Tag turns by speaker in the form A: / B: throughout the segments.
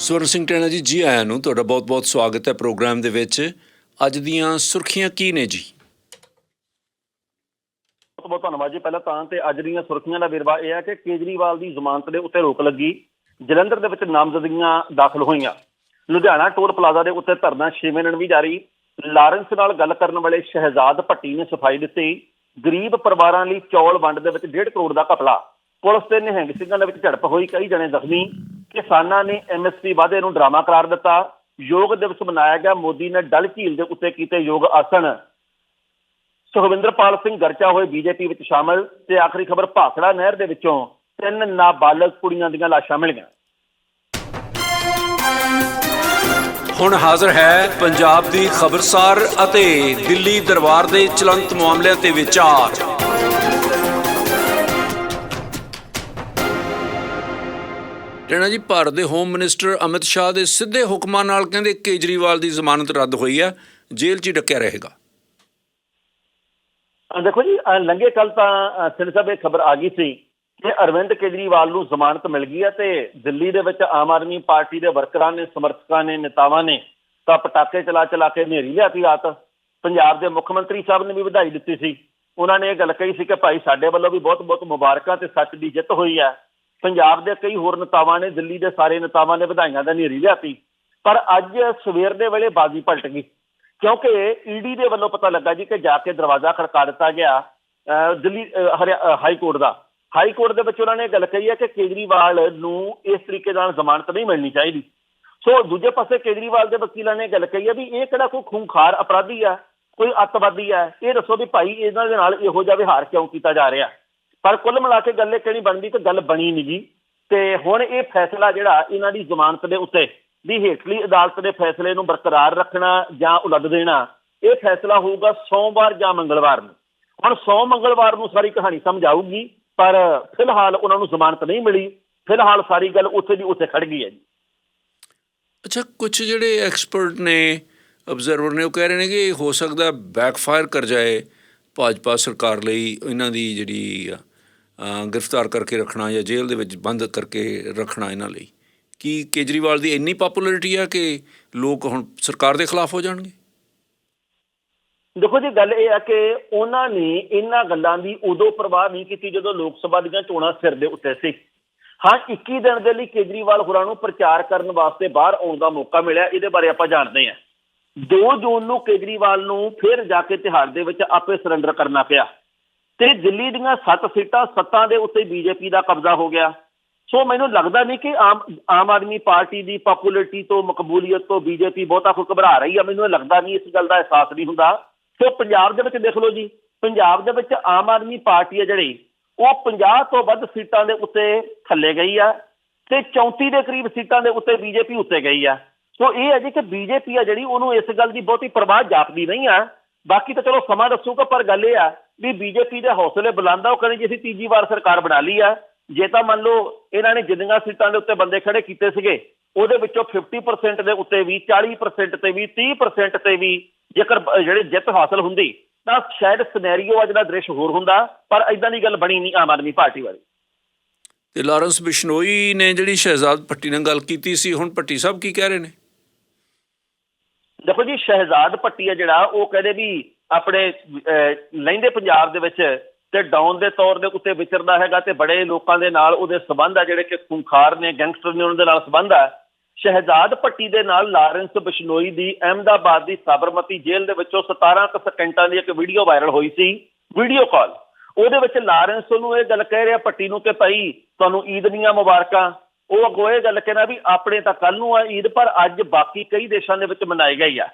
A: ਸਵਰਨ ਸਿੰਘ ਟੈਣਾ ਜੀ ਜੀ ਆਇਆਂ ਨੂੰ ਤੁਹਾਡਾ ਬਹੁਤ-ਬਹੁਤ ਸਵਾਗਤ ਹੈ ਪ੍ਰੋਗਰਾਮ ਦੇ ਵਿੱਚ। ਅੱਜ ਦੀਆਂ ਸੁਰਖੀਆਂ ਕੀ ਨੇ ਜੀ?
B: ਬਹੁਤ ਧੰਨਵਾਦ ਜੀ। ਪਹਿਲਾਂ ਤਾਂ ਤੇ ਅੱਜ ਦੀਆਂ ਸੁਰਖੀਆਂ ਦਾ ਵੇਰਵਾ ਇਹ ਹੈ ਕਿ ਕੇਜਰੀਵਾਲ ਦੀ ਜ਼ਮਾਨਤ ਦੇ ਉੱਤੇ ਰੋਕ ਲੱਗੀ। ਜਲੰਧਰ ਦੇ ਵਿੱਚ ਨਾਮਜ਼ਦਗੀਆਂ ਦਾਖਲ ਹੋਈਆਂ। ਲੁਧਿਆਣਾ ਟੋਲ ਪਲਾਜ਼ਾ ਦੇ ਉੱਤੇ ਧਰਨਾ 6ਵੇਂ ਦਿਨ ਵੀ ਜਾਰੀ। ਲਾਰੈਂਸ ਨਾਲ ਗੱਲ ਕਰਨ ਵਾਲੇ ਸ਼ਹਿਜ਼ਾਦ ਭੱਟੀ ਨੇ ਸਫ਼ਾਈ ਦਿੱਤੀ। ਗਰੀਬ ਪਰਿਵਾਰਾਂ ਲਈ ਚੌਲ ਵੰਡ ਦੇ ਵਿੱਚ 1.5 ਕਰੋੜ ਦਾ ਘਪਲਾ। ਪੁਲਿਸ ਤੇ ਨਿਹੰਗ ਸਿੰਘਾਂ ਦੇ ਵਿੱਚ ਝੜਪ ਹੋਈ। ਕਈ ਜਣੇ ਜ਼ਖਮੀ। ਕਿਸਾਨਾਂ ਨੇ ਐਮਐਸਪੀ ਵਾਅਦੇ ਨੂੰ ਡਰਾਮਾ ਕਰਾਰ ਦਿੱਤਾ। ਯੋਗ ਦਿਵਸ ਮਨਾਇਆ ਗਿਆ। ਮੋਦੀ ਨੇ ਡਲ ਝੀਲ ਦੇ ਉੱਤੇ ਕੀਤੇ ਯੋਗ ਆਸਣ। ਸੁਖਵਿੰਦਰਪਾਲ ਸਿੰਘ ਗਰਚਾ ਹੋਏ ਬੀਜੇਪੀ ਵਿੱਚ ਸ਼ਾਮਲ ਤੇ ਆਖਰੀ ਖਬਰ ਭਾਖੜਾ ਨਹਿਰ ਦੇ ਵਿੱਚੋਂ ਤਿੰਨ ਨਾਬਾਲਗ ਕੁੜੀਆਂ ਦੀਆਂ ਲਾਸ਼ਾਂ ਮਿਲੀਆਂ
A: ਹੁਣ ਹਾਜ਼ਰ ਹੈ ਪੰਜਾਬ ਦੀ ਖਬਰਸਾਰ ਅਤੇ ਦਿੱਲੀ ਦਰਬਾਰ ਦੇ ਚਲੰਤ ਮਾਮਲਿਆਂ ਤੇ ਵਿਚਾਰ। ਟੈਣਾ ਜੀ ਭਾਰਤ ਦੇ ਹੋਮ ਮਿਨਿਸਟਰ ਅਮਿਤ ਸ਼ਾਹ ਦੇ ਸਿੱਧੇ ਹੁਕਮਾਂ ਨਾਲ ਕਹਿੰਦੇ ਕੇਜਰੀਵਾਲ ਦੀ ਜ਼ਮਾਨਤ ਰੱਦ ਹੋਈ ਹੈ ਜੇਲ੍ਹ 'ਚ ਹੀ ਡੱਕਿਆ ਰਹੇਗਾ।
B: ਦੇਖੋ ਜੀ ਅਹ ਕੱਲ ਤਾਂ ਸਿਰ ਸਾਹਿਬ ਇਹ ਖਬਰ ਆ ਗਈ ਸੀ ਕਿ ਅਰਵਿੰਦ ਕੇਜਰੀਵਾਲ ਨੂੰ ਜ਼ਮਾਨਤ ਮਿਲ ਗਈ ਹੈ ਤੇ ਦਿੱਲੀ ਦੇ ਵਿੱਚ ਆਮ ਆਦਮੀ ਪਾਰਟੀ ਦੇ ਵਰਕਰਾਂ ਨੇ, ਸਮਰਥਕਾਂ ਨੇ, ਨੇਤਾਵਾਂ ਨੇ ਤਾਂ ਪਟਾਕੇ ਚਲਾ ਚਲਾ ਕੇ ਨੇਰੀ ਲਿਆਤੀ ਰਾਤ। ਪੰਜਾਬ ਦੇ ਮੁੱਖ ਮੰਤਰੀ ਸਾਹਿਬ ਨੇ ਵੀ ਵਧਾਈ ਦਿੱਤੀ ਸੀ। ਉਹਨਾਂ ਨੇ ਇਹ ਗੱਲ ਕਹੀ ਸੀ ਕਿ ਭਾਈ ਸਾਡੇ ਵੱਲੋਂ ਵੀ ਬਹੁਤ ਬਹੁਤ ਮੁਬਾਰਕਾਂ ਤੇ ਸੱਚ ਦੀ ਜਿੱਤ ਹੋਈ ਹੈ ਪੰਜਾਬ ਦੇ ਕਈ ਹੋਰ ਨੇਤਾਵਾਂ ਨੇ, ਦਿੱਲੀ ਦੇ ਸਾਰੇ ਨੇਤਾਵਾਂ ਨੇ ਵਧਾਈਆਂ ਦਾ ਨੇਰੀ ਲਿਆਤੀ। ਪਰ ਅੱਜ ਸਵੇਰ ਦੇ ਵੇਲੇ ਬਾਜ਼ੀ ਪਲਟ ਗਈ। ਕਿਉਂਕਿ ਈਡੀ ਦੇ ਵੱਲੋਂ ਪਤਾ ਲੱਗਾ ਜੀ ਕਿ ਜਾ ਕੇ ਦਰਵਾਜ਼ਾ ਖੜਕਾ ਦਿੱਤਾ ਗਿਆ, ਅਹ ਦਿੱਲੀ ਹਰਿਆ- ਹਾਈ ਕੋਰਟ ਦਾ। ਹਾਈ ਕੋਰਟ ਦੇ ਵਿੱਚ ਉਹਨਾਂ ਨੇ ਗੱਲ ਕਹੀ ਹੈ ਕਿ ਕੇਜਰੀਵਾਲ ਨੂੰ ਇਸ ਤਰੀਕੇ ਨਾਲ ਜ਼ਮਾਨਤ ਨਹੀਂ ਮਿਲਣੀ ਚਾਹੀਦੀ। ਸੋ ਦੂਜੇ ਪਾਸੇ ਕੇਜਰੀਵਾਲ ਦੇ ਵਕੀਲਾਂ ਨੇ ਗੱਲ ਕਹੀ ਹੈ ਵੀ ਇਹ ਕਿਹੜਾ ਕੋਈ ਖੂੰਖਾਰ ਅਪਰਾਧੀ ਆ ਕੋਈ ਅੱਤਵਾਦੀ ਆ ਇਹ ਦੱਸੋ ਵੀ ਭਾਈ ਇਹਨਾਂ ਦੇ ਨਾਲ ਇਹੋ ਜਿਹਾ ਵਿਹਾਰ ਕਿਉਂ ਕੀਤਾ ਜਾ ਰਿਹਾ? ਪਰ ਕੁੱਲ ਮਿਲਾ ਕੇ ਗੱਲ ਇਹ ਕਿਹੜੀ ਬਣਦੀ ਤੇ ਗੱਲ ਬਣੀ ਨਹੀਂ ਜੀ। ਤੇ ਹੁਣ ਇਹ ਫੈਸਲਾ ਜਿਹੜਾ ਇਹਨਾਂ ਦੀ ਜ਼ਮਾਨਤ ਦੇ ਉੱਤੇ ਦੀ ਹੇਠਲੀ ਅਦਾਲਤ ਦੇ ਫੈਸਲੇ ਨੂੰ ਬਰਕਰਾਰ ਰੱਖਣਾ ਜਾਂ ਉਲੱਦ ਦੇਣਾ ਇਹ ਫੈਸਲਾ ਹੋਊਗਾ ਸੋਮਵਾਰ ਜਾਂ ਮੰਗਲਵਾਰ ਨੂੰ। ਹੁਣ ਸੋਮ ਮੰਗਲਵਾਰ ਨੂੰ ਸਾਰੀ ਕਹਾਣੀ ਸਮਝ ਆਊਗੀ ਪਰ ਫਿਲਹਾਲ ਉਹਨਾਂ ਨੂੰ ਜ਼ਮਾਨਤ ਨਹੀਂ ਮਿਲੀ। ਫਿਲਹਾਲ ਸਾਰੀ ਗੱਲ ਉੱਥੇ ਦੀ ਉੱਥੇ ਖੜ ਗਈ ਹੈ ਜੀ।
A: ਅੱਛਾ ਕੁਝ ਜਿਹੜੇ ਐਕਸਪਰਟ ਨੇ ਅਬਜ਼ਰਵਰ ਨੇ ਉਹ ਕਹਿ ਰਹੇ ਨੇ ਕਿ ਹੋ ਸਕਦਾ ਬੈਕਫਾਇਰ ਕਰ ਜਾਏ ਭਾਜਪਾ ਸਰਕਾਰ ਲਈ ਇਹਨਾਂ ਦੀ ਜਿਹੜੀ ਅ, ਗ੍ਰਿਫਤਾਰ ਕਰਕੇ ਰੱਖਣਾ ਜਾਂ ਜੇਲ੍ਹ ਦੇ ਵਿੱਚ ਬੰਦ ਕਰਕੇ ਰੱਖਣਾ ਇਹਨਾਂ ਲਈ। ਕੀ ਕੇਜਰੀਵਾਲ ਦੀ ਇੰਨੀ ਪਪੂਲੈਰਿਟੀ ਆ ਕਿ ਲੋਕ ਹੁਣ ਸਰਕਾਰ ਦੇ ਖਿਲਾਫ ਹੋ ਜਾਣਗੇ?
B: ਦੇਖੋ ਜੀ, ਗੱਲ ਇਹ ਹੈ ਕਿ ਉਹਨਾਂ ਨੇ ਇਹਨਾਂ ਗੱਲਾਂ ਦੀ ਉਦੋਂ ਪਰਵਾਹ ਨਹੀਂ ਕੀਤੀ ਜਦੋਂ ਲੋਕ ਸਭਾ ਦੀਆਂ ਚੋਣਾਂ ਸਿਰ ਦੇ ਉੱਤੇ ਸੀ। ਹਾਂ 21 ਦਿਨ ਦੇ ਲਈ ਕੇਜਰੀਵਾਲ ਹੋਰਾਂ ਨੂੰ ਪ੍ਰਚਾਰ ਕਰਨ ਵਾਸਤੇ ਬਾਹਰ ਆਉਣ ਦਾ ਮੌਕਾ ਮਿਲਿਆ, ਇਹਦੇ ਬਾਰੇ ਆਪਾਂ ਜਾਣਦੇ ਹਾਂ। 2 ਜੂਨ ਨੂੰ ਕੇਜਰੀਵਾਲ ਨੂੰ ਫਿਰ ਜਾ ਕੇ ਤਿਹਾੜ ਦੇ ਵਿੱਚ ਆਪੇ ਸਰੈਂਡਰ ਕਰਨਾ ਪਿਆ। ਤੇ ਦਿੱਲੀ ਦੀਆਂ 7 ਸੀਟਾਂ ਸੱਤਾਂ ਦੇ ਉੱਤੇ ਬੀਜੇਪੀ ਦਾ ਕਬਜ਼ਾ ਹੋ ਗਿਆ। ਸੋ ਮੈਨੂੰ ਲੱਗਦਾ ਨਹੀਂ ਕਿ ਆਮ ਆਮ ਆਦਮੀ ਪਾਰਟੀ ਦੀ ਪਪੂਲੈਰਿਟੀ ਤੋਂ, ਮਕਬੂਲੀਅਤ ਤੋਂ ਬੀਜੇਪੀ ਬਹੁਤਾ ਕੋਈ ਘਬਰਾ ਰਹੀ ਆ। ਮੈਨੂੰ ਇਹ ਲੱਗਦਾ ਨਹੀਂ ਇਸ ਗੱਲ ਦਾ ਅਹਿਸਾਸ ਨਹੀਂ ਹੁੰਦਾ। ਸੋ ਪੰਜਾਬ ਦੇ ਵਿੱਚ ਦੇਖ ਲਓ ਜੀ, ਪੰਜਾਬ ਦੇ ਵਿੱਚ ਆਮ ਆਦਮੀ ਪਾਰਟੀ ਹੈ ਜਿਹੜੀ, ਉਹ 50 ਤੋਂ ਵੱਧ ਸੀਟਾਂ ਦੇ ਉੱਤੇ ਥੱਲੇ ਗਈ ਆ ਤੇ 34 ਦੇ ਕਰੀਬ ਸੀਟਾਂ ਦੇ ਉੱਤੇ ਬੀਜੇਪੀ ਉੱਤੇ ਗਈ ਆ। ਸੋ ਇਹ ਹੈ ਜੀ ਕਿ ਬੀਜੇਪੀ ਆ ਜਿਹੜੀ, ਉਹਨੂੰ ਇਸ ਗੱਲ ਦੀ ਬਹੁਤੀ ਪਰਵਾਹ ਜਾਪਦੀ ਨਹੀਂ ਆ। ਬਾਕੀ ਤਾਂ ਚਲੋ ਸਮਾਂ ਦੱਸੂਗਾ, ਪਰ ਗੱਲ ਇਹ ਆ ਵੀ ਬੀਜੇਪੀ ਦੇ ਹੌਸਲੇ ਬੁਲੰਦ ਆ ਉਹ ਕਹਿੰਦੇ ਜੀ ਅਸੀਂ ਤੀਜੀ ਵਾਰ ਸਰਕਾਰ ਬਣਾ ਲਈ ਆ। ਜੇ ਤਾਂ ਮੰਨ ਲਓ ਇਹਨਾਂ ਨੇ ਜਿੰਨੀਆਂ ਸੀਟਾਂ ਦੇ ਉੱਤੇ ਬੰਦੇ ਖੜੇ ਕੀਤੇ ਸੀਗੇ ਉਹਦੇ ਵਿੱਚੋਂ 50% ਦੇ ਉੱਤੇ ਵੀ 40% ਤੇ ਵੀ 30% ਤੇ ਵੀ ਜੇਕਰ ਜਿਹੜੇ ਜਿੱਤ ਹਾਸਲ ਹੁੰਦੀ ਤਾਂ ਸ਼ਾਇਦ ਸਿਨੈਰੀਓ ਅੱਜ ਦਾ ਦ੍ਰਿਸ਼ ਹੋਰ ਹੁੰਦਾ ਪਰ ਇਦਾਂ ਦੀ ਗੱਲ ਬਣੀ ਨਹੀਂ ਆਮ ਆਦਮੀ ਪਾਰਟੀ ਵਾਲੀ
A: ਤੇ ਲਾਰੈਂਸ ਬਿਸ਼ਨੋਈ ਨੇ ਜਿਹੜੀ ਸ਼ਹਿਜ਼ਾਦ ਭੱਟੀ ਨਾਲ ਗੱਲ ਕੀਤੀ ਸੀ ਹੁਣ ਭੱਟੀ ਸਾਹਿਬ ਕੀ ਕਹਿ ਰਹੇ ਨੇ?
B: ਦੇਖੋ ਜੀ ਸ਼ਹਿਜ਼ਾਦ ਭੱਟੀ ਆ ਜਿਹੜਾ ਉਹ ਕਹਿੰਦੇ ਵੀ ਆਪਣੇ ਲਹਿੰਦੇ ਪੰਜਾਬ ਦੇ ਵਿੱਚ ਤੇ ਡਾਊਨ ਦੇ ਤੌਰ ਦੇ ਉੱਤੇ ਵਿਚਰਦਾ ਹੈਗਾ ਤੇ ਬੜੇ ਲੋਕਾਂ ਦੇ ਨਾਲ ਉਹਦੇ ਸਬੰਧ ਆ ਜਿਹੜੇ ਕਿ ਖੂੰਖਾਰ ਨੇ ਗੈਂਗਸਟਰ ਨੇ ਉਹਨਾਂ ਦੇ ਨਾਲ ਸਬੰਧ ਆ। ਸ਼ਹਿਜ਼ਾਦ ਭੱਟੀ ਦੇ ਨਾਲ ਲਾਰੈਂਸ ਬਿਸ਼ਨੋਈ ਦੀ ਅਹਿਮਦਾਬਾਦ ਦੀ ਸਾਬਰਮਤੀ ਜੇਲ੍ਹ ਦੇ ਵਿੱਚੋਂ 17 ਕੁ ਸਕਿੰਟਾਂ ਦੀ ਇੱਕ ਵੀਡੀਓ ਵਾਇਰਲ ਹੋਈ ਸੀ ਵੀਡੀਓ ਕਾਲ ਉਹਦੇ ਵਿੱਚ ਲਾਰੈਂਸ ਨੂੰ ਇਹ ਗੱਲ ਕਹਿ ਰਿਹਾ ਭੱਟੀ ਨੂੰ ਕਿ ਭਾਈ ਤੁਹਾਨੂੰ ਈਦ ਦੀਆਂ ਮੁਬਾਰਕਾਂ। ਉਹ ਅੱਗੋਂ ਇਹ ਗੱਲ ਕਹਿੰਦਾ ਵੀ ਆਪਣੇ ਤਾਂ ਕੱਲ ਨੂੰ ਆ ਈਦ, ਪਰ ਅੱਜ ਬਾਕੀ ਕਈ ਦੇਸ਼ਾਂ ਦੇ ਵਿੱਚ ਮਨਾਈ ਗਈ ਆ।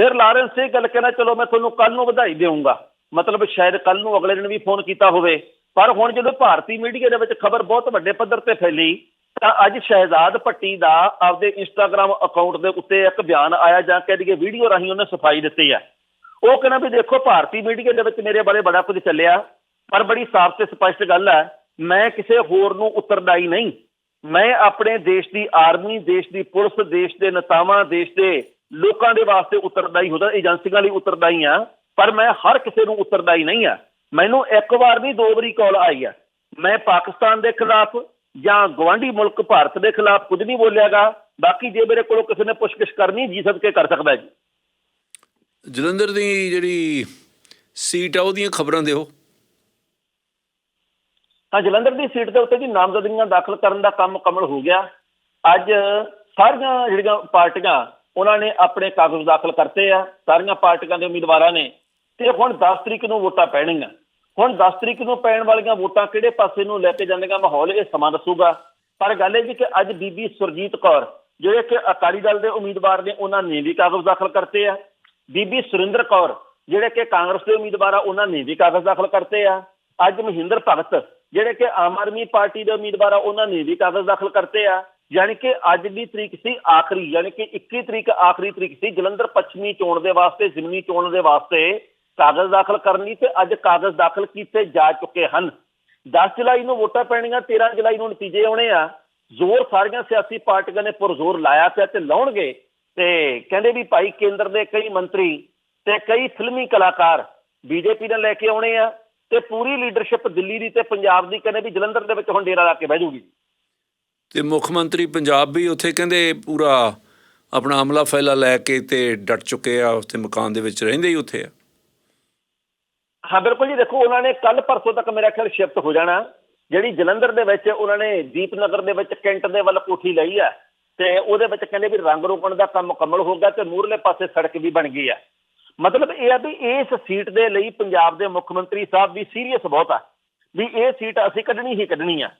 B: ਫਿਰ ਲਾਰੈਂਸ ਇਹ ਗੱਲ ਕਹਿਣਾ, ਚਲੋ ਮੈਂ ਤੁਹਾਨੂੰ ਕੱਲ ਨੂੰ ਵਧਾਈ ਦੇਵਾਂਗਾ ਮਤਲਬ ਸ਼ਾਇਦ ਕੱਲ ਨੂੰ ਅਗਲੇ ਦਿਨ ਵੀ ਫੋਨ ਕੀਤਾ ਹੋਵੇ। ਪਰ ਹੁਣ ਜਦੋਂ ਭਾਰਤੀ ਮੀਡੀਆ ਦੇ ਵਿੱਚ ਖਬਰ ਬਹੁਤ ਵੱਡੇ ਪੱਧਰ ਤੇ ਫੈਲੀ, ਤਾਂ ਅੱਜ ਸ਼ਹਿਜ਼ਾਦ ਭੱਟੀ ਦਾ ਆਪਦੇ ਇੰਸਟਾਗ੍ਰam ਅਕਾਊਂਟ ਦੇ ਉੱਤੇ ਇੱਕ ਬਿਆਨ ਆਇਆ, ਜਾਂ ਕਹਿ ਦਈਏ ਵੀਡੀਓ ਰਾਹੀਂ ਉਹਨੇ ਸਫ਼ਾਈ ਦਿੱਤੀ ਹੈ। ਉਹ ਕਹਿੰਦਾ ਵੀ ਦੇਖੋ, ਭਾਰਤੀ ਮੀਡੀਆ ਦੇ ਵਿੱਚ ਮੇਰੇ ਬਾਰੇ ਬੜਾ ਕੁਝ ਚੱਲਿਆ, ਪਰ ਬੜੀ ਸਾਫ਼ ਤੇ ਸਪਸ਼ਟ ਗੱਲ ਹੈ, ਮੈਂ ਕਿਸੇ ਹੋਰ ਨੂੰ ਉੱਤਰਦਾਈ ਨਹੀਂ। ਮੈਂ ਆਪਣੇ ਦੇਸ਼ ਦੀ ਆਰਮੀ ਦੇਸ਼ ਦੀ ਪੁਲਿਸ, ਦੇਸ਼ ਦੇ ਨੇਤਾਵਾਂ, ਦੇਸ਼ ਦੇ ਲੋਕਾਂ ਦੇ ਵਾਸਤੇ ਉੱਤਰਦਾਈ ਹੁੰਦਾ ਏਜੰਸੀਆਂ ਲਈ ਉੱਤਰਦਾਈ ਆ ਪਰ ਮੈਂ ਹਰ ਕਿਸੇ ਨੂੰ ਉੱਤਰਦਾਈ ਨਹੀਂ ਆ। ਮੈਨੂੰ ਇੱਕ ਵਾਰ ਨਹੀਂ ਦੋ ਵਾਰੀ ਕਾਲ ਆਈ ਆ। ਮੈਂ ਪਾਕਿਸਤਾਨ ਦੇ ਖਿਲਾਫ ਜਾਂ ਗਵਾਂਢੀ ਮੁਲਕ ਭਾਰਤ ਦੇ ਖਿਲਾਫ ਕੁਝ ਨਹੀਂ ਬੋਲਿਆਗਾ। ਬਾਕੀ ਜੇ ਮੇਰੇ ਕੋਲੋਂ ਕਿਸੇ ਨੇ ਪੁੱਛਗਿੱਛ ਕਰਨੀ ਜੀ ਸਦਕੇ ਕਰ ਸਕਦਾ ਜੀ।
A: ਜਲੰਧਰ ਦੀ ਜਿਹੜੀ ਸੀਟ ਆ ਉਹਦੀਆਂ ਖਬਰਾਂ ਦਿਓ।
B: ਤਾਂ ਜਲੰਧਰ ਦੀ ਸੀਟ ਦੇ ਉੱਤੇ ਜੀ ਨਾਮਜ਼ਦਗੀਆਂ ਦਾਖਲ ਕਰਨ ਦਾ ਕੰਮ ਮੁਕੰਮਲ ਹੋ ਗਿਆ। ਅੱਜ ਸਾਰੀਆਂ ਜਿਹੜੀਆਂ ਪਾਰਟੀਆਂ ਉਹਨਾਂ ਨੇ ਆਪਣੇ ਕਾਗਜ਼ ਦਾਖਲ ਕਰਤੇ ਆ, ਸਾਰੀਆਂ ਪਾਰਟੀਆਂ ਦੇ ਉਮੀਦਵਾਰਾਂ ਨੇ। ਤੇ ਹੁਣ 10 ਤਰੀਕ ਨੂੰ ਵੋਟਾਂ ਪੈਣਗੀਆਂ। ਹੁਣ 10 ਤਰੀਕ ਨੂੰ ਪੈਣ ਵਾਲੀਆਂ ਵੋਟਾਂ ਕਿਹੜੇ ਪਾਸੇ ਨੂੰ ਲੈ ਕੇ ਜਾਂਦੀਆਂ ਮਾਹੌਲ, ਇਹ ਸਮਾਂ ਦੱਸੂਗਾ। ਪਰ ਗੱਲ ਇਹ ਜੀ ਕਿ ਅੱਜ ਬੀਬੀ ਸੁਰਜੀਤ ਕੌਰ, ਜਿਹੜੇ ਕਿ ਅਕਾਲੀ ਦਲ ਦੇ ਉਮੀਦਵਾਰ ਨੇ, ਉਹਨਾਂ ਨੇ ਵੀ ਕਾਗਜ਼ ਦਾਖਲ ਕਰਤੇ ਆ। ਬੀਬੀ ਸੁਰਿੰਦਰ ਕੌਰ, ਜਿਹੜੇ ਕਿ ਕਾਂਗਰਸ ਦੇ ਉਮੀਦਵਾਰ ਆ, ਉਹਨਾਂ ਨੇ ਵੀ ਕਾਗਜ਼ ਦਾਖਲ ਕਰਤੇ ਆ। ਅੱਜ ਮਹਿੰਦਰ ਭਗਤ, ਜਿਹੜੇ ਕਿ ਆਮ ਆਦਮੀ ਪਾਰਟੀ ਦੇ ਉਮੀਦਵਾਰ ਆ, ਉਹਨਾਂ ਨੇ ਵੀ ਕਾਗਜ਼ ਦਾਖਲ ਕਰਤੇ ਆ। ਯਾਨੀ ਕਿ ਅੱਜ ਦੀ ਤਰੀਕ ਸੀ ਆਖਰੀ, ਯਾਨੀ ਕਿ 21 ਤਰੀਕ ਆਖਰੀ ਤਰੀਕ ਸੀ, ਜਲੰਧਰ ਪੱਛਮੀ ਚੋਣ ਦੇ ਵਾਸਤੇ, ਜ਼ਿਮਨੀ ਚੋਣ ਦੇ ਵਾਸਤੇ ਕਾਗਜ਼ ਦਾਖਲ ਕਰਨ ਲਈ ਤੇ ਅੱਜ ਕਾਗਜ਼ ਦਾਖਲ ਕੀਤੇ ਜਾ ਚੁੱਕੇ ਹਨ। 10 ਜੁਲਾਈ ਨੂੰ ਵੋਟਾਂ ਪੈਣੀਆਂ 13 ਜੁਲਾਈ ਨੂੰ ਨਤੀਜੇ ਆਉਣੇ ਆ। ਜ਼ੋਰ ਸਾਰੀਆਂ ਸਿਆਸੀ ਪਾਰਟੀਆਂ ਨੇ ਪੁਰਜ਼ੋਰ ਲਾਇਆ ਪਿਆ ਤੇ ਲਾਉਣਗੇ। ਤੇ ਕਹਿੰਦੇ ਵੀ ਭਾਈ ਕੇਂਦਰ ਦੇ ਕਈ ਮੰਤਰੀ ਤੇ ਕਈ ਫਿਲਮੀ ਕਲਾਕਾਰ ਬੀਜੇਪੀ ਨੇ ਲੈ ਕੇ ਆਉਣੇ ਆ ਤੇ ਪੂਰੀ ਲੀਡਰਸ਼ਿਪ ਦਿੱਲੀ ਦੀ ਤੇ ਪੰਜਾਬ ਦੀ, ਕਹਿੰਦੇ ਵੀ ਜਲੰਧਰ ਦੇ ਵਿੱਚ ਹੁਣ ਡੇਰਾ ਲਾ ਕੇ ਬਹਿ ਜਾਊਗੀ
A: ਤੇ ਮੁੱਖ ਮੰਤਰੀ ਪੰਜਾਬ ਵੀ ਉੱਥੇ ਕਹਿੰਦੇ ਪੂਰਾ ਆਪਣਾ ਅਮਲਾ ਫੈਲਾ ਲੈ ਕੇ ਤੇ ਡਟ ਚੁੱਕੇ ਆ, ਉੱਥੇ ਮਕਾਨ ਦੇ ਵਿੱਚ ਰਹਿੰਦੇ ਹੀ ਉੱਥੇ ਆ।
B: ਹਾਂ, ਬਿਲਕੁਲ ਜੀ, ਦੇਖੋ, ਉਹਨਾਂ ਨੇ ਕੱਲ ਪਰਸੋਂ ਤੱਕ ਮੇਰਾ ਖਿਆਲ ਸ਼ਿਫਟ ਹੋ ਜਾਣਾ। ਜਿਹੜੀ ਜਲੰਧਰ ਦੇ ਵਿੱਚ ਉਹਨਾਂ ਨੇ ਦੀਪਨਗਰ ਦੇ ਵਿੱਚ ਕੈਂਟ ਦੇ ਵੱਲ ਕੋਠੀ ਲਈ ਆ, ਤੇ ਉਹਦੇ ਵਿੱਚ ਕਹਿੰਦੇ ਵੀ ਰੰਗ ਰੋਕਣ ਦਾ ਕੰਮ ਮੁਕੰਮਲ ਹੋ ਗਿਆ ਤੇ ਮੂਰਲੇ ਪਾਸੇ ਸੜਕ ਵੀ ਬਣ ਗਈ ਆ। ਮਤਲਬ ਇਹ ਆ ਵੀ ਇਸ ਸੀਟ ਦੇ ਲਈ ਪੰਜਾਬ ਦੇ ਮੁੱਖ ਮੰਤਰੀ ਸਾਹਿਬ ਵੀ ਸੀਰੀਅਸ ਬਹੁਤ ਆ, ਵੀ ਇਹ ਸੀਟ ਅਸੀਂ ਕੱਢਣੀ ਹੀ ਕੱਢਣੀ ਆ।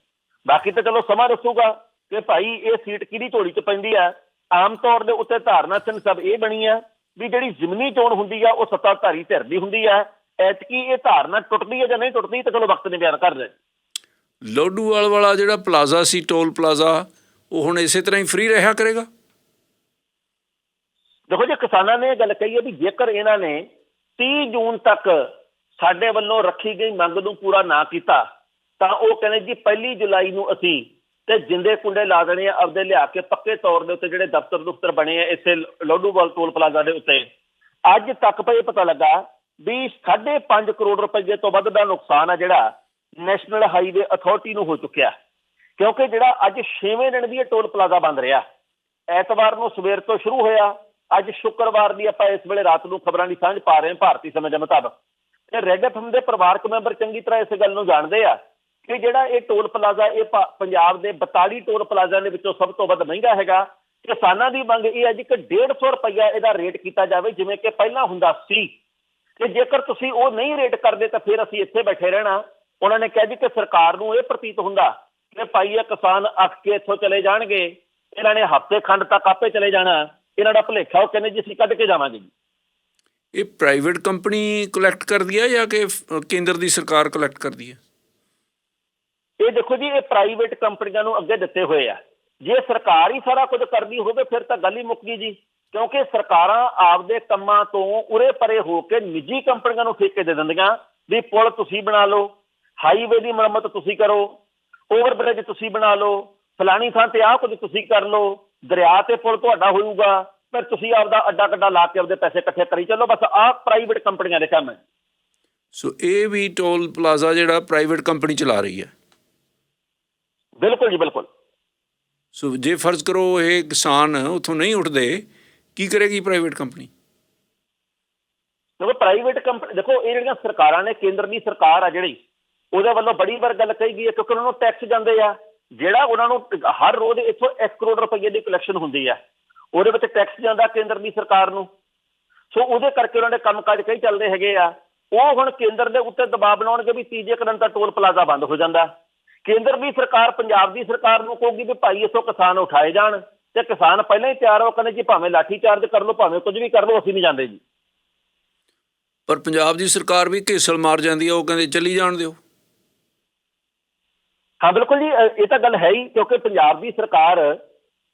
B: ਬਾਕੀ ਤਾਂ ਚਲੋ ਸਮਾਂ ਦੱਸੂਗਾ ਕਿ ਭਾਈ ਇਹ ਸੀਟ ਕਿਹਦੀ ਝੋਲੀ 'ਚ ਪੈਂਦੀ ਆ? ਆਮ ਤੌਰ ਦੇ ਉੱਤੇ ਧਾਰਨਾ ਸਿੰਘ ਸਭ ਇਹ ਬਣੀ ਆ ਵੀ ਜਿਹੜੀ ਜ਼ਿਮਨੀ ਚੋਣ ਹੁੰਦੀ ਆ ਉਹ ਸੱਤਾਧਾਰੀ ਧਿਰ ਦੀ ਹੁੰਦੀ ਆ। ਐਤਕੀ ਇਹ ਧਾਰਨਾ ਟੁੱਟਦੀ ਹੈ ਜਾਂ ਨਹੀਂ ਟੁੱਟਦੀ ਤਾਂ ਚਲੋ ਵਕਤ ਨੇ ਬਿਆਨ ਕਰ ਦੇ
A: ਲੋਡੂਵਾਲ ਵਾਲਾ ਜਿਹੜਾ ਪਲਾਜ਼ਾ ਸੀ ਟੋਲ ਪਲਾਜ਼ਾ ਉਹ ਹੁਣ ਇਸੇ ਤਰ੍ਹਾਂ ਹੀ ਫ੍ਰੀ ਰਿਹਾ ਕਰੇਗਾ?
B: ਦੇਖੋ ਜੀ ਕਿਸਾਨਾਂ ਨੇ ਇਹ ਗੱਲ ਕਹੀ ਹੈ ਵੀ ਜੇਕਰ ਇਹਨਾਂ ਨੇ 30 ਜੂਨ ਤੱਕ ਸਾਡੇ ਵੱਲੋਂ ਰੱਖੀ ਗਈ ਮੰਗ ਨੂੰ ਪੂਰਾ ਨਾ ਕੀਤਾ ਤਾਂ ਉਹ ਕਹਿੰਦੇ ਜੀ ਪਹਿਲੀ ਜੁਲਾਈ ਨੂੰ ਅਸੀਂ ਤੇ ਜਿੰਦੇ ਕੁੰਡੇ ਲਾ ਦੇਣੇ ਆ, ਆਪਦੇ ਲਿਆ ਕੇ ਪੱਕੇ ਤੌਰ ਦੇ ਉੱਤੇ ਜਿਹੜੇ ਦਫ਼ਤਰ ਦੁਫਤਰ ਬਣੇ ਆ, ਇੱਥੇ ਲੋਡੂਵਾਲ ਟੋਲ ਪਲਾਜ਼ਾ ਦੇ ਉੱਤੇ। ਅੱਜ ਤੱਕ ਪਈ ਪਤਾ ਲੱਗਾ ਵੀ 5.5 ਕਰੋੜ ਰੁਪਏ ਤੋਂ ਵੱਧ ਦਾ ਨੁਕਸਾਨ ਆ ਜਿਹੜਾ ਨੈਸ਼ਨਲ ਹਾਈਵੇ ਅਥਾਰਟੀ ਨੂੰ ਹੋ ਚੁੱਕਿਆ। ਕਿਉਂਕਿ ਜਿਹੜਾ ਅੱਜ 6ਵੇਂ ਦਿਨ ਵੀ ਇਹ ਟੋਲ ਪਲਾਜ਼ਾ ਬੰਦ ਰਿਹਾ। ਐਤਵਾਰ ਨੂੰ ਸਵੇਰ ਤੋਂ ਸ਼ੁਰੂ ਹੋਇਆ। ਅੱਜ ਸ਼ੁੱਕਰਵਾਰ ਦੀ ਆਪਾਂ ਇਸ ਵੇਲੇ ਰਾਤ ਨੂੰ ਖਬਰਾਂ ਦੀ ਸਾਂਝ ਪਾ ਰਹੇ ਹਾਂ, ਭਾਰਤੀ ਸਮੇਂ ਦੇ ਮੁਤਾਬਕ। ਤੇ ਰੈਡ ਦੇ ਪਰਿਵਾਰਕ ਮੈਂਬਰ ਚੰਗੀ ਤਰ੍ਹਾਂ ਇਸ ਗੱਲ ਨੂੰ ਜਾਣਦੇ ਆ ਕਿ ਜਿਹੜਾ ਇਹ ਟੋਲ ਪਲਾਜ਼ਾ, ਇਹ ਪ- ਪੰਜਾਬ ਦੇ 42 ਟੋਲ ਪਲਾਜ਼ਾ ਦੇ ਵਿੱਚੋਂ ਸਭ ਤੋਂ ਵੱਧ ਮਹਿੰਗਾ ਹੈਗਾ, ਕਿਸਾਨਾਂ ਦੀ ਮੰਗ ਇਹ ਹੈ ਜੀ ਕਿ 150 ਰੁਪਇਆ ਇਹਦਾ ਰੇਟ ਕੀਤਾ ਜਾਵੇ, ਜਿਵੇਂ ਕਿ ਪਹਿਲਾਂ ਹੁੰਦਾ ਸੀ। ਕਿ ਜੇਕਰ ਤੁਸੀਂ ਉਹ ਨਹੀਂ ਰੇਟ ਕਰਦੇ ਤਾਂ ਫਿਰ ਅਸੀਂ ਇੱਥੇ ਬੈਠੇ ਰਹਿਣਾ। ਉਹਨਾਂ ਨੇ ਕਿਹਾ ਜੀ ਕਿ ਸਰਕਾਰ ਨੂੰ ਇਹ ਪ੍ਰਤੀਤ ਹੁੰਦਾ ਕਿ ਭਾਈ ਇਹ ਕਿਸਾਨ ਅੱਕ ਕੇ ਇੱਥੋਂ ਚਲੇ ਜਾਣਗੇ, ਇਹਨਾਂ ਨੇ ਹਫ਼ਤੇ ਖੰਡ ਤੱਕ ਆਪੇ ਚਲੇ ਜਾਣਾ, ਇਹਨਾਂ ਦਾ ਭੁਲੇਖਾ ਉਹ ਕਹਿੰਦੇ ਜੀ ਅਸੀਂ ਕੱਢ ਕੇ ਜਾਵਾਂਗੇ ਜੀ।
A: ਇਹ ਪ੍ਰਾਈਵੇਟ ਕੰਪਨੀ ਕਲੈਕਟ ਕਰਦੀ ਹੈ ਜਾਂ ਕਿ ਕੇਂਦਰ ਦੀ ਸਰਕਾਰ ਕਲੈਕਟ ਕਰਦੀ ਹੈ
B: ਇਹ ਦੇਖੋ ਜੀ, ਇਹ ਪ੍ਰਾਈਵੇਟ ਕੰਪਨੀਆਂ ਨੂੰ ਅੱਗੇ ਦਿੱਤੇ ਹੋਏ ਆ। ਜੇ ਸਰਕਾਰ ਹੀ ਸਾਰਾ ਕੁਝ ਕਰਦੀ ਹੋਵੇ, ਫਿਰ ਤਾਂ ਗੱਲ ਹੀ ਮੁੱਕ ਗਈ ਜੀ। ਕਿਉਂਕਿ ਸਰਕਾਰਾਂ ਆਪਦੇ ਕੰਮਾਂ ਤੋਂ ਉਰੇ ਪਰੇ ਹੋ ਕੇ ਨਿੱਜੀ ਕੰਪਨੀਆਂ ਨੂੰ ਠੇਕੇ ਦੇ ਦਿੰਦੀਆਂ, ਵੀ ਪੁਲ ਤੁਸੀਂ ਬਣਾ ਲਓ ਹਾਈਵੇ ਦੀ ਮੁਰੰਮਤ ਤੁਸੀਂ ਕਰੋ ਓਵਰਬ੍ਰਿਜ ਤੁਸੀਂ ਬਣਾ ਲਓ, ਫਲਾਣੀ ਥਾਂ ਤੇ ਆਹ ਕੁਝ ਤੁਸੀਂ ਕਰ ਲਓ, ਦਰਿਆ ਤੇ ਪੁਲ ਤੁਹਾਡਾ ਹੋਊਗਾ, ਫਿਰ ਤੁਸੀਂ ਆਪਦਾ ਅੱਡਾ ਕੱਡਾ ਲਾ ਕੇ ਆਪਦੇ ਪੈਸੇ ਇਕੱਠੇ ਕਰੀ ਚੱਲੋ, ਬਸ ਆਹ ਪ੍ਰਾਈਵੇਟ ਕੰਪਨੀਆਂ ਦੇ ਕੰਮ ਹੈ।
A: ਸੋ ਇਹ ਵੀ ਟੋਲ ਪਲਾਜ਼ਾ ਜਿਹੜਾ ਪ੍ਰਾਈਵੇਟ ਕੰਪਨੀ ਚਲਾ ਰਹੀ ਹੈ।
B: ਬਿਲਕੁਲ ਜੀ ਬਿਲਕੁਲ।
A: ਸੋ ਜੇ ਫਰਜ਼ ਕਰੋ ਇਹ ਕਿਸਾਨ ਉੱਥੋਂ ਨਹੀਂ ਉੱਠਦੇ ਕੀ ਕਰੇਗੀ ਪ੍ਰਾਈਵੇਟ ਕੰਪਨੀ
B: ਦੇਖੋ ਪ੍ਰਾਈਵੇਟ ਕੰਪਨੀ ਦੇਖੋ ਇਹ ਜਿਹੜੀਆਂ ਸਰਕਾਰਾਂ ਨੇ ਕੇਂਦਰ ਦੀ ਸਰਕਾਰ ਆ ਜਿਹੜੀ ਉਹਦੇ ਵੱਲੋਂ ਬੜੀ ਵਾਰ ਗੱਲ ਕਹੀ ਗਈ ਹੈ ਕਿਉਂਕਿ ਉਹਨਾਂ ਨੂੰ ਟੈਕਸ ਜਾਂਦੇ ਆ। ਜਿਹੜਾ ਉਹਨਾਂ ਨੂੰ ਹਰ ਰੋਜ਼ ਇੱਥੋਂ 1 ਕਰੋੜ ਰੁਪਏ ਦੀ ਕਲੈਕਸ਼ਨ ਹੁੰਦੀ ਆ ਉਹਦੇ ਵਿੱਚ ਟੈਕਸ ਜਾਂਦਾ ਕੇਂਦਰ ਦੀ ਸਰਕਾਰ ਨੂੰ। ਸੋ ਉਹਦੇ ਕਰਕੇ ਉਹਨਾਂ ਦੇ ਕੰਮਕਾਜ ਕਈ ਚੱਲਦੇ ਹੈਗੇ ਆ। ਉਹ ਹੁਣ ਕੇਂਦਰ ਦੇ ਉੱਤੇ ਦਬਾਅ ਬਣਾਉਣਗੇ ਵੀ ਤੀਜੇ ਕਦਮ ਤਾਂ ਟੋਲ ਪਲਾਜ਼ਾ ਬੰਦ ਹੋ ਜਾਂਦਾ। ਕੇਂਦਰ ਦੀ ਸਰਕਾਰ ਪੰਜਾਬ ਦੀ ਸਰਕਾਰ ਨੂੰ ਕਹੂਗੀ ਵੀ ਭਾਈ ਇਥੋਂ ਕਿਸਾਨ ਉਠਾਏ ਜਾਣ ਤੇ ਕਿਸਾਨ ਪਹਿਲਾਂ ਹੀ ਤਿਆਰ ਹੋ ਕਹਿੰਦੇ ਜੀ ਭਾਵੇਂ ਲਾਠੀ ਚਾਰਜ ਕਰ ਲਓ ਭਾਵੇਂ ਕੁਝ ਵੀ ਕਰ ਲਓ ਅਸੀਂ ਨਹੀਂ ਜਾਂਦੇ ਜੀ।
A: ਪਰ ਪੰਜਾਬ ਦੀ ਸਰਕਾਰ ਵੀ ਘੇਸਲ ਮਾਰ ਜਾਂਦੀ ਹੈ ਉਹ ਕਹਿੰਦੇ ਚੱਲੀ ਜਾਣ ਦਿਓ।
B: ਹਾਂ ਬਿਲਕੁਲ ਜੀ ਇਹ ਤਾਂ ਗੱਲ ਹੈ ਹੀ ਕਿਉਂਕਿ ਪੰਜਾਬ ਦੀ ਸਰਕਾਰ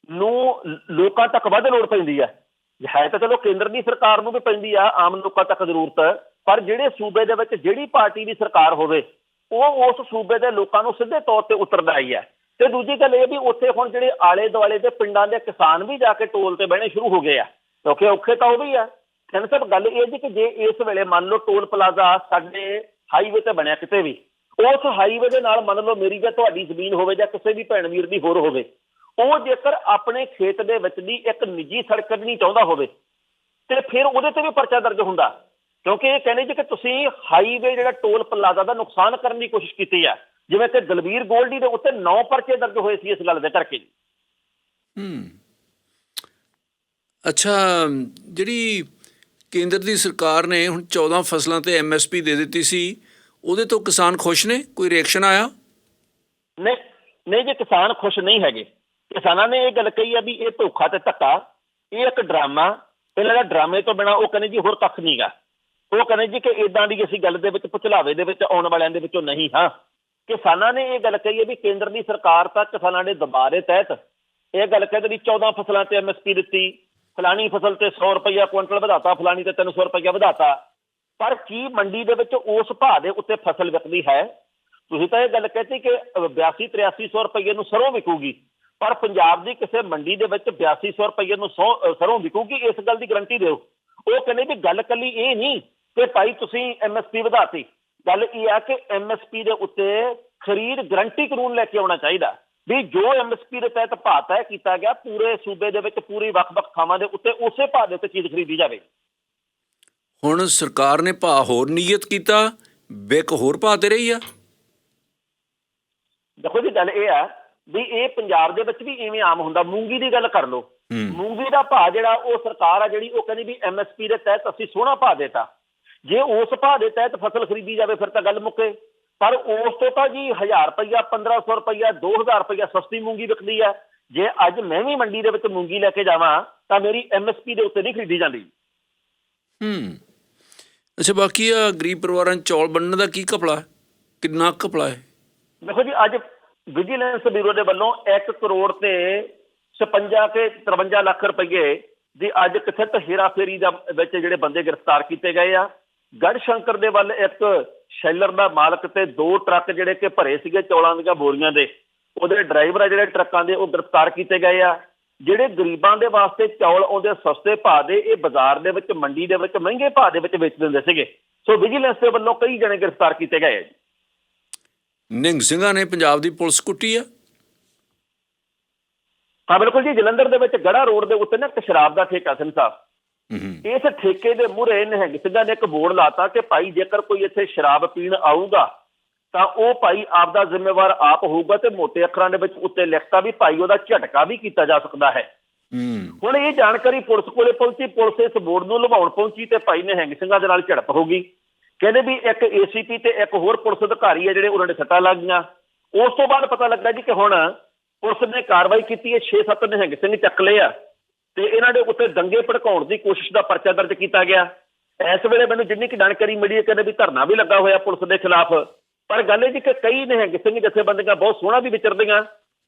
B: ਨੂੰ ਲੋਕਾਂ ਤੱਕ ਵੱਧ ਲੋੜ ਪੈਂਦੀ ਹੈ ਹੈ ਤਾਂ ਚਲੋ ਕੇਂਦਰ ਦੀ ਸਰਕਾਰ ਨੂੰ ਵੀ ਪੈਂਦੀ ਆ ਆਮ ਲੋਕਾਂ ਤੱਕ ਜ਼ਰੂਰਤ ਪਰ ਜਿਹੜੇ ਸੂਬੇ ਦੇ ਵਿੱਚ ਜਿਹੜੀ ਪਾਰਟੀ ਦੀ ਸਰਕਾਰ ਹੋਵੇ ਉਹ ਉਸ ਸੂਬੇ ਦੇ ਲੋਕਾਂ ਨੂੰ ਸਿੱਧੇ ਤੌਰ ਤੇ ਉਤਰਦਾ ਹੀ ਹੈ। ਤੇ ਦੂਜੀ ਗੱਲ ਇਹ ਵੀ ਉੱਥੇ ਹੁਣ ਜਿਹੜੇ ਆਲੇ ਦੁਆਲੇ ਦੇ ਪਿੰਡਾਂ ਦੇ ਕਿਸਾਨ ਵੀ ਜਾ ਕੇ ਟੋਲ ਤੇ ਬਹਿਣੇ ਸ਼ੁਰੂ ਹੋ ਗਏ ਆ। ਕਿਉਂਕਿ ਔਖੇ ਤਾਂ ਉਹ ਵੀ ਆ। ਕਹਿੰਦੇ ਸਭ ਗੱਲ ਇਹ ਜੀ ਕਿ ਜੇ ਇਸ ਵੇਲੇ ਮੰਨ ਲਓ ਟੋਲ ਪਲਾਜ਼ਾ ਸਾਡੇ ਹਾਈਵੇ ਤੇ ਬਣਿਆ ਕਿਤੇ ਵੀ, ਉਸ ਹਾਈਵੇ ਦੇ ਨਾਲ ਮੰਨ ਲਓ ਮੇਰੀ ਜਾਂ ਤੁਹਾਡੀ ਜ਼ਮੀਨ ਹੋਵੇ ਜਾਂ ਕਿਸੇ ਵੀ ਭੈਣ ਵੀਰ ਦੀ ਹੋਰ ਹੋਵੇ, ਉਹ ਜੇਕਰ ਆਪਣੇ ਖੇਤ ਦੇ ਵਿੱਚ ਦੀ ਇੱਕ ਨਿੱਜੀ ਸੜਕ ਕੱਢਣੀ ਚਾਹੁੰਦਾ ਹੋਵੇ, ਤੇ ਫਿਰ ਉਹਦੇ ਤੇ ਵੀ ਪਰਚਾ ਦਰਜ ਹੁੰਦਾ। ਕਿਉਂਕਿ ਇਹ ਕਹਿੰਦੇ ਜੀ ਕਿ ਤੁਸੀਂ ਹਾਈਵੇ ਜਿਹੜਾ ਟੋਲ ਪਲਾਜ਼ਾ ਦਾ ਨੁਕਸਾਨ ਕਰਨ ਦੀ ਕੋਸ਼ਿਸ਼ ਕੀਤੀ ਹੈ ਜਿਵੇਂ ਕਿ ਦਲਵੀਰ ਗੋਲਡੀ ਦੇ ਉੱਤੇ 9 ਪਰਚੇ ਦਰਜ ਹੋਏ ਸੀ ਇਸ ਗੱਲ ਦੇ ਕਰਕੇ
A: ਹੂੰ। ਅੱਛਾ ਜਿਹੜੀ ਕੇਂਦਰ ਦੀ ਸਰਕਾਰ ਨੇ ਹੁਣ 14 ਫਸਲਾਂ ਤੇ ਐਮਐਸਪੀ ਦੇ ਦਿੱਤੀ ਸੀ ਉਹਦੇ ਤੋਂ ਕਿਸਾਨ ਖੁਸ਼ ਨੇ? ਕੋਈ ਰਿਐਕਸ਼ਨ ਆਇਆ?
B: ਨਹੀਂ ਨਹੀਂ ਜੀ ਕਿਸਾਨ ਖੁਸ਼ ਨਹੀਂ ਹੈਗੇ। ਕਿਸਾਨਾਂ ਨੇ ਇਹ ਗੱਲ ਕਹੀ ਆ ਵੀ ਇਹ ਧੋਖਾ ਤੇ ਧੱਕਾ ਇਹ ਇੱਕ ਡਰਾਮਾ ਪਹਿਲਾਂ ਦਾ ਡਰਾਮੇ ਤੋਂ ਬਿਨਾ ਉਹ ਕਹਿੰਦੇ ਜੀ ਹੋਰ ਕੱਖ ਨਹੀਂਗਾ ਉਹ ਕਹਿੰਦੇ ਜੀ ਕਿ ਇਦਾਂ ਦੀ ਅਸੀਂ ਗੱਲ ਦੇ ਵਿੱਚ ਪੁਚਲਾਵੇ ਦੇ ਵਿੱਚ ਆਉਣ ਵਾਲਿਆਂ ਦੇ ਵਿੱਚੋਂ ਨਹੀਂ ਹਾਂ। ਕਿਸਾਨਾਂ ਨੇ ਇਹ ਗੱਲ ਕਹੀ ਹੈ ਵੀ ਕੇਂਦਰ ਦੀ ਸਰਕਾਰ ਤਾਂ ਕਿਸਾਨਾਂ ਦੇ ਦਬਾਅ ਤਹਿਤ ਇਹ ਗੱਲ ਕਹਿੰਦੇ ਵੀ 14 ਫਸਲਾਂ ਤੇ ਐਮਐਸਪੀ ਦਿੱਤੀ। ਫਲਾਣੀ ਫਸਲ ਤੇ 100 ਰੁਪਇਆ ਕੁਇੰਟਲ ਵਧਾਤਾ ਫਲਾਣੀ ਤੇ 300 ਰੁਪਇਆ ਵਧਾਤਾ। ਪਰ ਕੀ ਮੰਡੀ ਦੇ ਵਿੱਚ ਉਸ ਭਾਅ ਦੇ ਉੱਤੇ ਫਸਲ ਵਿਕਦੀ ਹੈ? ਤੁਸੀਂ ਤਾਂ ਇਹ ਗੱਲ ਕਹਤੀ ਕਿ 82 8300 ਰੁਪਏ ਨੂੰ ਸਰੋਂ ਵਿਕੂਗੀ। ਪਰ ਪੰਜਾਬ ਦੀ ਕਿਸੇ ਮੰਡੀ ਦੇ ਵਿੱਚ 8200 ਰੁਪਏ ਨੂੰ ਸਹੁੰ- ਅ, ਸਰੋਂ ਵਿਕੂਗੀ ਇਸ ਗੱਲ ਦੀ ਗਰੰਟੀ ਦਿਓ। ਉਹ ਕਹਿੰਦੇ ਵੀ ਗੱਲ ਕੱਲੀ ਇਹ ਨਹੀਂ ਕਿ ਭਾਈ ਤੁਸੀਂ ਐਮਐਸਪੀ ਵਧਾਤੀ। ਗੱਲ ਇਹ ਆ ਕਿ ਐਮਐਸਪੀ ਦੇ ਉੱਤੇ ਖਰੀਦ ਗਰੰਟੀ ਕਾਨੂੰਨ ਲੈ ਕੇ ਆਉਣਾ ਚਾਹੀਦਾ। ਵੀ ਜੋ ਐਮਐਸਪੀ ਦੇ ਤਹਿਤ ਭਾਅ ਤੈਅ ਕੀਤਾ ਗਿਆ ਪੂਰੇ ਸੂਬੇ ਦੇ ਵਿੱਚ ਪੂਰੀ ਵੱਖ-ਵੱਖ ਥਾਵਾਂ ਦੇ ਉੱਤੇ ਉਸੇ ਭਾਅ ਦੇ ਉੱਤੇ ਚੀਜ਼ ਖਰੀਦੀ ਜਾਵੇ।
A: ਹੁਣ ਸਰਕਾਰ ਨੇ ਭਾਅ ਹੋਰ ਨਿਯਤ ਕੀਤਾ ਵਿਕ ਹੋਰ ਭਾਅ ਤੇ ਰਹੀ ਆ।
B: ਦੇਖੋ ਜੀ ਗੱਲ ਇਹ ਆ ਵੀ ਇਹ ਪੰਜਾਬ ਦੇ ਵਿੱਚ ਵੀ ਇਵੇਂ ਆਮ ਹੁੰਦਾ। ਮੂੰਗੀ ਦੀ ਗੱਲ ਕਰ ਲਓ। ਮੂੰਗੀ ਦਾ ਭਾਅ ਜਿਹੜਾ ਉਹ ਸਰਕਾਰ ਆ ਜਿਹੜੀ ਉਹ ਕਹਿੰਦੀ ਵੀ ਐਮਐਸਪੀ ਦੇ ਤਹਿਤ ਅਸੀਂ ਸੋਹਣਾ ਭਾਅ ਦੇਤਾ। ਜੇ ਉਸ ਭਾਅ ਦੇ ਤਹਿਤ ਫਸਲ ਖਰੀਦੀ ਜਾਵੇ ਫਿਰ ਤਾਂ ਗੱਲ ਮੁੱਕੇ। ਪਰ ਉਸ ਤੋਂ ਤਾਂ ਜੀ 1000 ਰੁਪਇਆ 1500 ਰੁਪਇਆ 2000 ਰੁਪਇਆ ਸਸਤੀ ਮੂੰਗੀ ਵਿਕਦੀ ਆ। ਜੇ ਅੱਜ ਮੈਂ ਵੀ ਮੰਡੀ ਦੇ ਵਿੱਚ ਮੂੰਗੀ ਲੈ ਕੇ ਜਾਵਾਂ ਤਾਂ ਮੇਰੀ ਐਮਐਸਪੀ ਦੇ ਉੱਤੇ ਨਹੀਂ ਖਰੀਦੀ ਜਾਂਦੀ।
A: ਹੂੰ। ਅੱਛਾ ਬਾਕੀ ਆ ਗਰੀਬ ਪਰਿਵਾਰਾਂ ਚੌਲ ਬਣਨ ਦਾ ਕੀ ਕਪੜਾ ਹੈ? ਕਿੰਨਾ ਕੁ ਕਪੜਾ ਹੈ?
B: ਦੇਖੋ ਜੀ ਅੱਜ ਵਿਜੀਲੈਂਸ ਬਿਊਰੋ ਦੇ ਵੱਲੋਂ 1 ਕਰੋੜ ਤੇ 56 ਤੇ 53 ਲੱਖ ਰੁਪਏ ਦੀ ਅੱਜ ਕਥਿਤ ਹੇਰਾਫੇਰੀ ਦਾ ਵਿੱਚ ਜਿਹੜੇ ਬੰਦੇ ਗ੍ਰਿਫਤਾਰ ਕੀਤੇ ਗਏ ਆ। ਗੜ ਸ਼ੰਕਰ ਦੇ ਵੱਲ ਇੱਕ ਸ਼ੈਲਰ ਦਾ ਮਾਲਕ ਤੇ ਦੋ ਟਰੱਕ ਜਿਹੜੇ ਕਿ ਭਰੇ ਸੀਗੇ ਚੌਲਾਂ ਦੀਆਂ ਬੋਰੀਆਂ ਦੇ ਉਹਦੇ ਡਰਾਈਵਰ ਆ ਜਿਹੜੇ ਟਰੱਕਾਂ ਦੇ ਉਹ ਗ੍ਰਿਫਤਾਰ ਕੀਤੇ ਗਏ ਆ। ਜਿਹੜੇ ਗਰੀਬਾਂ ਦੇ ਵਾਸਤੇ ਚੌਲ ਆਉਂਦੇ ਸਸਤੇ ਭਾਅ ਦੇ ਇਹ ਬਾਜ਼ਾਰ ਦੇ ਵਿੱਚ ਮੰਡੀ ਦੇ ਵਿੱਚ ਮਹਿੰਗੇ ਭਾਅ ਦੇ ਵਿੱਚ ਵੇਚ ਦਿੰਦੇ ਸੀਗੇ। ਸੋ ਵਿਜੀਲੈਂਸ ਦੇ ਵੱਲੋਂ ਕਈ ਜਣੇ ਗ੍ਰਿਫਤਾਰ ਕੀਤੇ ਗਏ ਆ ਜੀ।
A: ਨਿੰਗ ਸਿੰਘਾਂ ਨੇ ਪੰਜਾਬ ਦੀ ਪੁਲਿਸ ਕੁੱਟੀ ਆ?
B: ਹਾਂ ਬਿਲਕੁਲ ਜੀ। ਜਲੰਧਰ ਦੇ ਵਿੱਚ ਗੜਾ ਰੋਡ ਦੇ ਉੱਤੇ ਨਾ ਇੱਕ ਸ਼ਰਾਬ ਦਾ ਠੇਕਾ ਸਿੰਘ ਸਾਹਿਬ। ਇਸ ਠੇਕੇ ਦੇ ਮੂਹਰੇ ਨਿਹੰਗ ਸਿੰਘਾਂ ਨੇ ਇੱਕ ਬੋਰਡ ਲਾਤਾ ਕਿ ਭਾਈ ਜੇਕਰ ਕੋਈ ਇੱਥੇ ਸ਼ਰਾਬ ਪੀਣ ਆਊਗਾ ਤਾਂ ਉਹ ਭਾਈ ਆਪਦਾ ਜ਼ਿੰਮੇਵਾਰ ਆਪ ਹੋਊਗਾ ਤੇ ਮੋٹے ਅੱਖਰਾਂ ਦੇ ਵਿੱਚ ਉੱਤੇ ਲਿਖਤਾ ਵੀ ਭਾਈ ਉਹਦਾ ਝਟਕਾ ਵੀ ਕੀਤਾ ਜਾ ਸਕਦਾ ਹੈ।
A: ਹੂੰ।
B: ਹੁਣ ਇਹ ਜਾਣਕਾਰੀ ਪੁਲਿਸ ਕੋਲੇ ਪਹੁੰਚੀ ਪੁਲਿਸ ਇਸ ਬੋਰਡ ਨੂੰ ਲਵਾਉਣ ਪਹੁੰਚੀ ਤੇ ਭਾਈ ਨਿਹੰਗ ਸਿੰਘਾਂ ਦੇ ਨਾਲ ਝੜਪ ਹੋ ਗਈ। ਕਹਿੰਦੇ ਵੀ ਇੱਕ ਏਸੀਪੀ ਤੇ ਇੱਕ ਹੋਰ ਪੁਲਿਸ ਅਧਿਕਾਰੀ ਹੈ ਜਿਹੜੇ ਉਹਨਾਂ ਦੇ ਸੱਟਾਂ ਲੱਗ ਗਈਆਂ। ਉਸ ਤੋਂ ਬਾਅਦ ਪਤਾ ਲੱਗਾ ਜੀ ਕਿ ਹੁਣ ਪੁਲਿਸ ਨੇ ਕਾਰਵਾਈ ਕੀਤੀ ਹੈ 6-7 ਨਿਹੰਗ ਸਿੰਘ ਚੱਕ ਲਏ ਆ। ਤੇ ਇਹਨਾਂ ਦੇ ਉੱਤੇ ਦੰਗੇ ਭੜਕਾਉਣ ਦੀ ਕੋਸ਼ਿਸ਼ ਦਾ ਪਰਚਾ ਦਰਜ ਕੀਤਾ ਗਿਆ। ਇਸ ਵੇਲੇ ਮੈਨੂੰ ਜਿੰਨੀ ਕਿ ਜਾਣਕਾਰੀ ਮਿਲੀ ਹੈ ਕਹਿੰਦੇ ਵੀ ਧਰਨਾ ਵੀ ਲੱਗਾ ਹੋਇਆ ਪੁਲਿਸ ਦੇ ਖਿਲਾਫ। ਪਰ ਗੱਲ ਇਹ ਜੀ ਕਿ ਕਈ ਨਿਹੰਗ ਸਿੰਘ ਜਥੇਬੰਦੀਆਂ ਬਹੁਤ ਸੋਹਣਾ ਵੀ ਵਿਚਰਦੀਆਂ।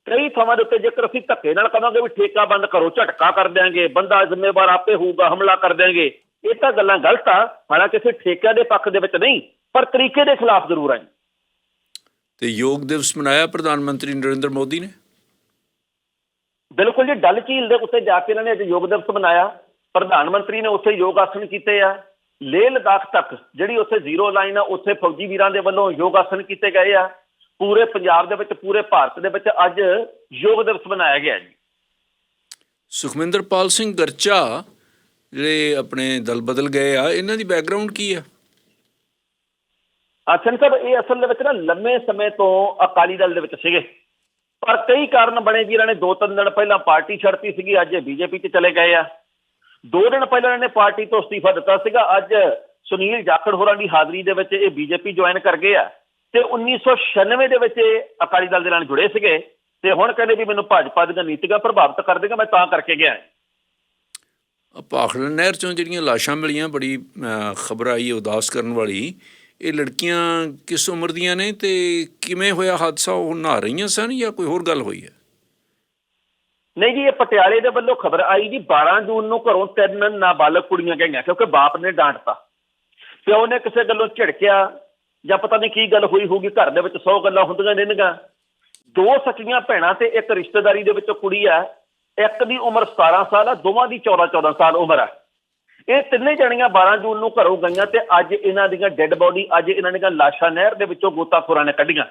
B: ਕਈ ਥਾਵਾਂ ਦੇ ਉੱਤੇ ਜੇਕਰ ਅਸੀਂ ਧੱਕੇ ਨਾਲ ਕਹਾਂਗੇ ਵੀ ਠੇਕਾ ਬੰਦ ਕਰੋ, ਝਟਕਾ ਕਰ ਦਿਆਂਗੇ, ਬੰਦਾ ਜ਼ਿੰਮੇਵਾਰ ਆਪੇ ਹੋਊਗਾ, ਹਮਲਾ ਕਰ ਦਿਆਂਗੇ। ਇਹ ਤਾਂ ਗੱਲਾਂ ਗਲਤ ਆ, ਹਾਲਾਂਕਿ ਕਿਸੇ ਠੇਕਿਆਂ ਦੇ ਪੱਖ ਦੇ ਵਿੱਚ ਨਹੀਂ, ਪਰ ਤਰੀਕੇ ਦੇ ਖਿਲਾਫ ਜ਼ਰੂਰ ਆ
A: ਤੇ ਯੋਗ ਦਿਵਸ ਮਨਾਇਆ ਪ੍ਰਧਾਨ ਮੰਤਰੀ ਨਰਿੰਦਰ ਮੋਦੀ ਨੇ?
B: ਬਿਲਕੁਲ ਜੀ ਡਲ ਝੀਲ ਦੇ ਉੱਤੇ ਜਾ ਕੇ ਇਹਨਾਂ ਨੇ ਅੱਜ ਯੋਗ ਦਿਵਸ ਮਨਾਇਆ। ਪ੍ਰਧਾਨ ਮੰਤਰੀ ਨੇ ਉੱਥੇ ਯੋਗ ਆਸਣ ਕੀਤੇ ਆ। ਲੇਹ ਲਦਾਖ ਤੱਕ ਜਿਹੜੀ ਉੱਥੇ ਜ਼ੀਰੋ ਲਾਈਨ ਆ ਉੱਥੇ ਫੌਜੀ ਵੀਰਾਂ ਦੇ ਵੱਲੋਂ ਯੋਗ ਆਸਣ ਕੀਤੇ ਗਏ ਆ। ਪੂਰੇ ਪੰਜਾਬ ਦੇ ਵਿੱਚ ਪੂਰੇ ਭਾਰਤ ਦੇ ਵਿੱਚ ਅੱਜ ਯੋਗ ਦਿਵਸ ਮਨਾਇਆ ਗਿਆ ਜੀ।
A: ਸੁਖਮਿੰਦਰਪਾਲ ਸਿੰਘ ਗਰਚਾ ਜਿਹੜੇ ਆਪਣੇ ਦਲ ਬਦਲ ਗਏ ਆ ਇਹਨਾਂ ਦੀ ਬੈਕਗ੍ਰਾਉਂਡ ਕੀ ਆ?
B: ਆਸਨ ਸਾਹਿਬ ਇਹ ਅਸਲ ਦੇ ਵਿੱਚ ਨਾ ਲੰਮੇ ਸਮੇਂ ਤੋਂ ਅਕਾਲੀ ਦਲ ਦੇ ਵਿੱਚ ਸੀਗੇ। ਪਰ ਕਈ ਕਾਰਨ ਬਣੇ ਜੀ ਨੇ ਦੋ ਤਿੰਨ ਦਿਨ ਪਹਿਲਾਂ ਪਾਰਟੀ ਛੱਡਤੀ ਸੀਗੀ, ਅੱਜ ਇਹ ਬੀਜੇਪੀ 'ਚ ਚਲੇ ਗਏ ਆ। ਦੋ ਦਿਨ ਪਹਿਲਾਂ ਇਹਨਾਂ ਪਾਰਟੀ ਤੋਂ ਅਸਤੀਫਾ ਦਿੱਤਾ ਸੀਗਾ, ਅੱਜ ਸੁਨੀਲ ਜਾਖੜ ਹੋਰਾਂ ਦੀ ਹਾਜ਼ਰੀ ਦੇ ਵਿੱਚ ਇਹ ਬੀਜੇਪੀ ਜੁਆਇਨ ਕਰ ਗਏ ਆ। ਤੇ 1996 ਦੇ ਵਿੱਚ ਇਹ ਅਕਾਲੀ ਦਲ ਦੇ ਨਾਲ ਜੁੜੇ ਸੀਗੇ। ਤੇ ਹੁਣ ਕਹਿੰਦੇ ਵੀ ਮੈਨੂੰ ਭਾਜਪਾ ਦੀਆਂ ਨੀਤੀਆਂ ਪ੍ਰਭਾਵਿਤ ਕਰ ਦੇਗਾ, ਮੈਂ ਤਾਂ ਕਰਕੇ ਗਿਆ।
A: ਆਹ ਨਹਿਰ ਚੋਂ ਜਿਹੜੀਆਂ ਲਾਸ਼ਾਂ ਮਿਲੀਆਂ, ਬੜੀ ਖਬਰ ਆਈ ਉਦਾਸ ਕਰਨ ਵਾਲੀ। ਇਹ ਲੜਕੀਆਂ ਕਿਸ ਉਮਰ ਦੀਆਂ ਨੇ ਤੇ ਕਿਵੇਂ ਹੋਇਆ ਹਾਦਸਾ? ਉਹ ਨਹਾ ਰਹੀਆਂ ਸਨ ਜਾਂ ਕੋਈ ਹੋਰ ਗੱਲ ਹੋਈ ਹੈ?
B: ਨਹੀਂ ਜੀ, ਇਹ ਪਟਿਆਲੇ ਦੇ ਵੱਲੋਂ ਖਬਰ ਆਈ ਜੀ 12 ਜੂਨ ਨੂੰ ਘਰੋਂ ਤਿੰਨ ਨਾਬਾਲਗ ਕੁੜੀਆਂ ਗਈਆਂ ਕਿਉਂਕਿ ਬਾਪ ਨੇ ਡਾਂਟਤਾ ਪਿਓ ਨੇ ਕਿਸੇ ਗੱਲੋਂ ਝਿੜਕਿਆ ਜਾਂ ਪਤਾ ਨਹੀਂ ਕੀ ਗੱਲ ਹੋਈ ਹੋਊਗੀ, ਘਰ ਦੇ ਵਿੱਚ 100 ਗੱਲਾਂ ਹੁੰਦੀਆਂ ਰਹਿਣਗੀਆਂ ਦੋ ਸਕੀਆਂ ਭੈਣਾਂ ਤੇ ਇੱਕ ਰਿਸ਼ਤੇਦਾਰੀ ਦੇ ਵਿੱਚੋਂ ਕੁੜੀ ਆ ਇੱਕ ਦੀ ਉਮਰ 17 ਸਾਲ ਆ, ਦੋਵਾਂ ਦੀ 14 14 ਸਾਲ ਉਮਰ ਆ। ਇਹ ਤਿੰਨੇ ਜਣੀਆਂ 12 ਜੂਨ ਨੂੰ ਘਰੋਂ ਗਈਆਂ ਤੇ ਅੱਜ ਇਹਨਾਂ ਦੀਆਂ ਡੈੱਡ ਬੋਡੀ ਅੱਜ ਇਹਨਾਂ ਦੀਆਂ ਲਾਸ਼ਾਂ ਨਹਿਰ ਦੇ ਵਿੱਚੋਂ ਗੋਤਾਖੋਰਾਂ ਨੇ ਕੱਢੀਆਂ।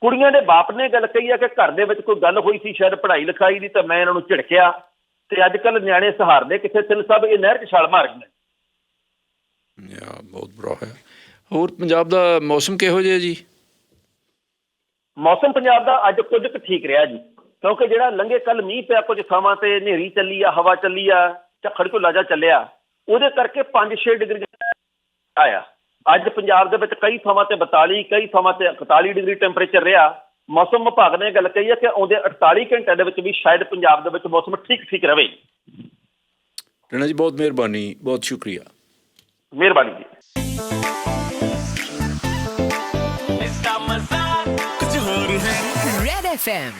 B: ਕੁੜੀਆਂ ਦੇ ਬਾਪ ਨੇ ਗੱਲ ਕਹੀ ਆ ਕਿ ਘਰ ਦੇ ਵਿੱਚ ਕੋਈ ਗੱਲ ਹੋਈ ਸੀ ਸ਼ਾਇਦ ਪੜ੍ਹਾਈ ਲਿਖਾਈ ਦੀ ਤਾਂ ਮੈਂ ਇਹਨਾਂ ਨੂੰ ਝਿੜਕਿਆ। ਤੇ ਅੱਜ ਕੱਲ ਨਿਆਣੇ ਸਹਾਰਦੇ ਕਿੱਥੇ? ਤਿੰਨ ਸਭ ਇਹ ਨਹਿਰ 'ਚ ਛਾਲ ਮਾਰ ਗਏ
A: ਯਾ ਬਹੁਤ ਬੁਰਾ ਹੈ ਹੋਰ ਪੰਜਾਬ ਦਾ ਮੌਸਮ ਕਿਹੋ ਜਿਹਾ ਜੀ?
B: ਮੌਸਮ ਪੰਜਾਬ ਦਾ ਅੱਜ ਕੁਝ ਕੁ ਠੀਕ ਰਿਹਾ ਜੀ। ਕਿਉਂਕਿ ਜਿਹੜਾ ਲੰਘੇ ਕੱਲ ਮੀਂਹ ਪਿਆ ਕੁਝ ਥਾਵਾਂ ਤੇ ਹਨੇਰੀ ਚੱਲੀ ਆ ਹਵਾ ਚੱਲੀ ਆ ਝੱਖੜ ਝੁੱਲਾ ਜਾ ਚੱਲਿਆ। ਉਹਦੇ ਕਰਕੇ 5-6 ਡਿਗਰੀ ਆਇਆ। ਅੱਜ ਪੰਜਾਬ ਦੇ ਵਿੱਚ ਕਈ ਥਾਵਾਂ ਤੇ 42 ਕਈ ਥਾਵਾਂ ਤੇ 41 ਡਿਗਰੀ ਟੈਂਪਰੇਚਰ ਰਿਹਾ। ਮੌਸਮ ਵਿਭਾਗ ਨੇ ਗੱਲ ਕਹੀ ਹੈ ਕਿ ਆਉਂਦੇ 48 ਘੰਟਿਆਂ ਦੇ ਵਿੱਚ ਵੀ ਸ਼ਾਇਦ ਪੰਜਾਬ ਦੇ ਵਿੱਚ ਮੌਸਮ ਠੀਕ ਠੀਕ ਰਹੇ।
A: ਰਣਾ ਜੀ ਬਹੁਤ ਮਿਹਰਬਾਨੀ ਬਹੁਤ ਸ਼ੁਕਰੀਆ।
B: ਮਿਹਰਬਾਨੀ ਜੀ।
C: Red FM